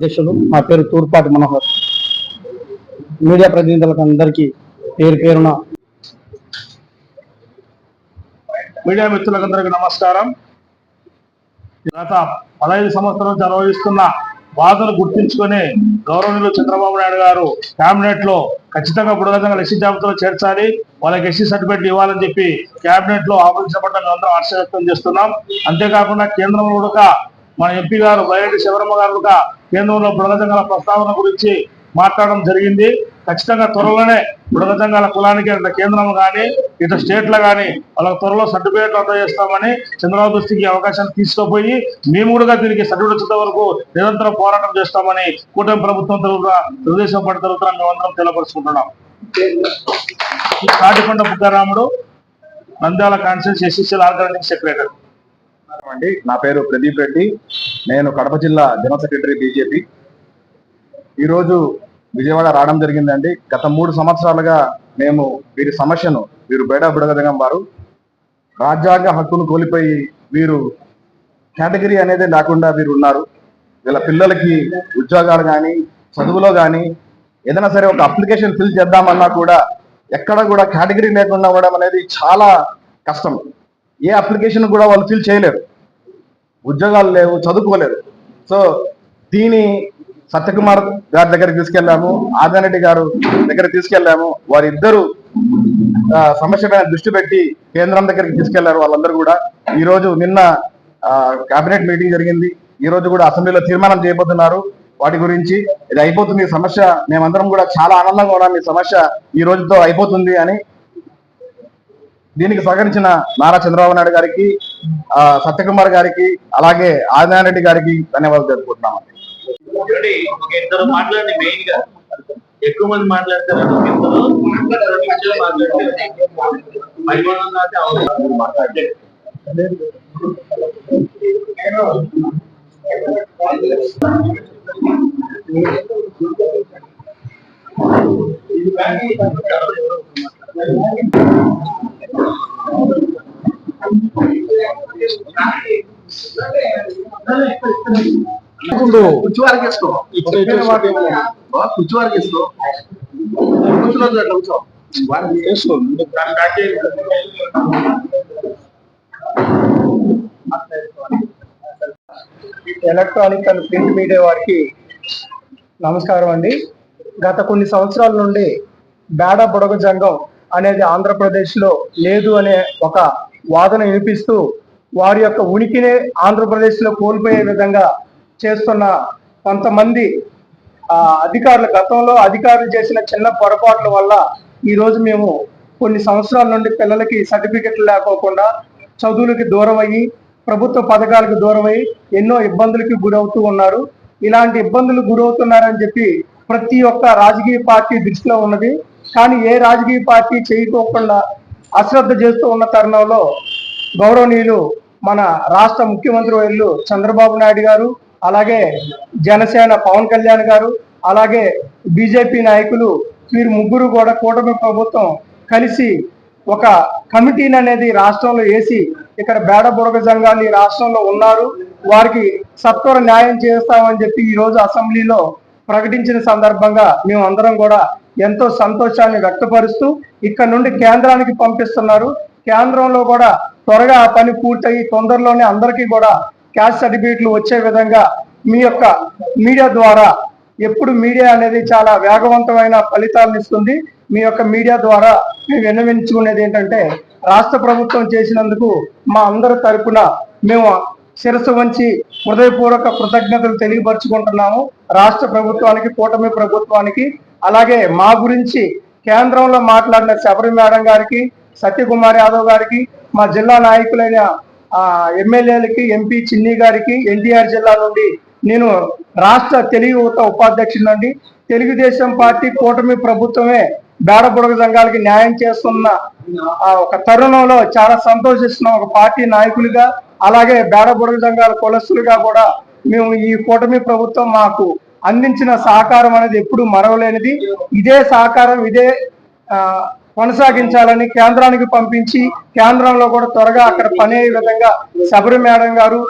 అధ్యక్షులు. నా పేరు తూర్పాటి మనోహర్. మీడియా ప్రతినిధులకు అందరికీ పేరు పేరున మీడియా మిత్రులకందరికీ నమస్కారం. గత పదహైదు సంవత్సరాల నుంచి అనుభవిస్తున్న బాధను గుర్తించుకొని గౌరవనీయులు చంద్రబాబు నాయుడు గారు కేబినెట్లో ఖచ్చితంగా బుడగతంగా ఎస్సీ జాబితాలో చేర్చాలి వాళ్ళకి ఎస్సీ సర్టిఫికేట్ ఇవ్వాలని చెప్పి కేబినెట్లో ఆమోదించబడ్డ అందరం హర్ష వ్యక్తం చేస్తున్నాం. అంతేకాకుండా కేంద్రంలో కూడా మన ఎంపీ గారు బైరెడ్డి శివరమ్మ గారు కూడా కేంద్రంలో బుడగతంగాల ప్రస్తావన గురించి మాట్లాడడం జరిగింది. ఖచ్చితంగా త్వరలోనే బుడగతంగాల కులానికి ఇటు కేంద్రం కానీ ఇటు స్టేట్లో కానీ వాళ్ళకి త్వరలో సర్టిఫికేట్లు అందజేస్తామని చంద్రబాబు దృష్టికి ఈ అవకాశాన్ని తీసుకుపోయి మేము కూడా దీనికి సర్టిఫికేట్ వచ్చేంత వరకు నిరంతరం పోరాటం చేస్తామని కూటమి ప్రభుత్వం తరఫున తెలుగుదేశం పార్టీ తరఫున మేమందరం తెలియపరుచుకుంటున్నాం. కాటికొండ బుద్ధారాముడు నంద్యాల కాన్సెన్స్ ఎస్ఎస్ఎల్ ఆర్గనైజింగ్ సెక్రటరీ. అండి. నా పేరు ప్రదీప్ రెడ్డి. నేను కడప జిల్లా జనరల్ సెక్రటరీ బీజేపీ. ఈరోజు విజయవాడ రావడం జరిగిందండి. గత మూడు సంవత్సరాలుగా మేము వీరి సమస్యను వీరు బయట బుడగదగం వారు రాజ్యాంగ హక్కును కోల్పోయి వీరు కేటగిరీ అనేది లేకుండా వీరు ఉన్నారు. వీళ్ళ పిల్లలకి ఉద్యోగాలు కానీ చదువులో కానీ ఏదైనా సరే ఒక అప్లికేషన్ ఫిల్ చేద్దామన్నా కూడా ఎక్కడ కూడా కేటగిరీ లేకుండా ఉండడం అనేది చాలా కష్టం. ఏ అప్లికేషన్ కూడా వాళ్ళు ఫిల్ చేయలేరు. ఉద్యోగాలు లేవు చదువుకోలేరు. సో దీని సత్యకుమార్ గారి దగ్గరికి తీసుకెళ్ళాము ఆదారెడ్డి గారు దగ్గర తీసుకెళ్ళాము వారిద్దరూ సమస్య పైన దృష్టి పెట్టి కేంద్రం దగ్గరికి తీసుకెళ్ళారు వాళ్ళందరూ కూడా. ఈ రోజు నిన్న కేబినెట్ మీటింగ్ జరిగింది. ఈ రోజు కూడా అసెంబ్లీలో తీర్మానం చేయబోతున్నారు. వాటి గురించి ఇది అయిపోతుంది సమస్య. మేమందరం కూడా చాలా ఆనందంగా ఉన్నాం. ఈ సమస్య ఈ రోజుతో అయిపోతుంది అని దీనికి సహకరించిన నారా చంద్రబాబు నాయుడు గారికి సత్యకుమార్ గారికి అలాగే ఆదినారాయణ రెడ్డి గారికి ధన్యవాదాలు తెలుపుకుంటున్నాం ఇద్దరు మాట్లాడి మెయిన్గా. ఎక్కువ మంది మాట్లాడతారు? కుర్చీ. ఎలక్ట్రానిక్ అండ్ ప్రింట్ మీడియా వారికి నమస్కారం అండి. గత కొన్ని సంవత్సరాల నుండి బేడ బుడగ జంగం అనేది ఆంధ్రప్రదేశ్లో లేదు అనే ఒక వాదన వినిపిస్తూ వారి యొక్క ఉనికినే ఆంధ్రప్రదేశ్లో కోల్పోయే విధంగా చేస్తున్న కొంతమంది అధికారుల అధికారులు. గతంలో అధికారులు చేసిన చిన్న పొరపాట్ల వల్ల ఈరోజు మేము కొన్ని సంవత్సరాల నుండి పిల్లలకి సర్టిఫికెట్లు లేకోకుండా చదువులకి దూరం అయ్యి ప్రభుత్వ పథకాలకు దూరం అయ్యి ఎన్నో ఇబ్బందులకి గురవుతూ ఉన్నారు. ఇలాంటి ఇబ్బందులు గురవుతున్నారని చెప్పి ప్రతి ఒక్క రాజకీయ పార్టీ దృష్టిలో ఉన్నది. కానీ ఏ రాజకీయ పార్టీ చేయకోకుండా అశ్రద్ధ చేస్తూ ఉన్న తరుణంలో గౌరవనీయులు మన రాష్ట్ర ముఖ్యమంత్రి వర్యులు చంద్రబాబు నాయుడు గారు అలాగే జనసేన పవన్ కళ్యాణ్ గారు అలాగే బీజేపీ నాయకులు వీరు ముగ్గురు కూడా కూటమి ప్రభుత్వం కలిసి ఒక కమిటీని అనేది రాష్ట్రంలో వేసి ఇక్కడ బేడ బుడగ సంఘాలు ఈ రాష్ట్రంలో ఉన్నారు. వారికి సత్వర న్యాయం చేస్తామని చెప్పి ఈరోజు అసెంబ్లీలో ప్రకటించిన సందర్భంగా మేము అందరం కూడా ఎంతో సంతోషాన్ని వ్యక్తపరుస్తూ ఇక్కడ నుండి కేంద్రానికి పంపిస్తున్నారు. కేంద్రంలో కూడా త్వరగా ఆ పని పూర్తయి తొందరలోనే అందరికీ కూడా క్యాస్ట్ సర్టిఫికేట్లు వచ్చే విధంగా మీ యొక్క మీడియా ద్వారా ఎప్పుడు మీడియా అనేది చాలా వేగవంతమైన ఫలితాలను ఇస్తుంది. మీ యొక్క మీడియా ద్వారా మేము విన్నవించుకునేది ఏంటంటే రాష్ట్ర ప్రభుత్వం చేసినందుకు మా అందరి తరపున మేము శిరస్సు వంచి హృదయపూర్వక కృతజ్ఞతలు తెలియపరుచుకుంటున్నాము. రాష్ట్ర ప్రభుత్వానికి కూటమి ప్రభుత్వానికి అలాగే మా గురించి కేంద్రంలో మాట్లాడిన శబరి మేడం గారికి సత్యకుమార్ యాదవ్ గారికి మా జిల్లా నాయకులైన ఎమ్మెల్యేలకి ఎంపీ చిన్ని గారికి ఎన్టీఆర్ జిల్లా నుండి నేను రాష్ట్ర తెలుగు యువత ఉపాధ్యక్షుడినండి తెలుగుదేశం పార్టీ కూటమి ప్రభుత్వమే బేడబుడక సంఘాలకి న్యాయం చేస్తున్న ఆ ఒక తరుణంలో చాలా సంతోషిస్తున్నాం ఒక పార్టీ నాయకులుగా అలాగే బేడబుడగ సంఘాల కులస్తులుగా కూడా మేము ఈ కూటమి ప్రభుత్వం మాకు అందించిన సహకారం అనేది ఎప్పుడు మరవలేనిది. ఇదే సహకారం ఇదే ఆ, కొనసాగించాలని కేంద్రానికి పంపించి కేంద్రంలో కూడా త్వరగా అక్కడ పని అయ్యే విధంగా శబరి మేడం గారు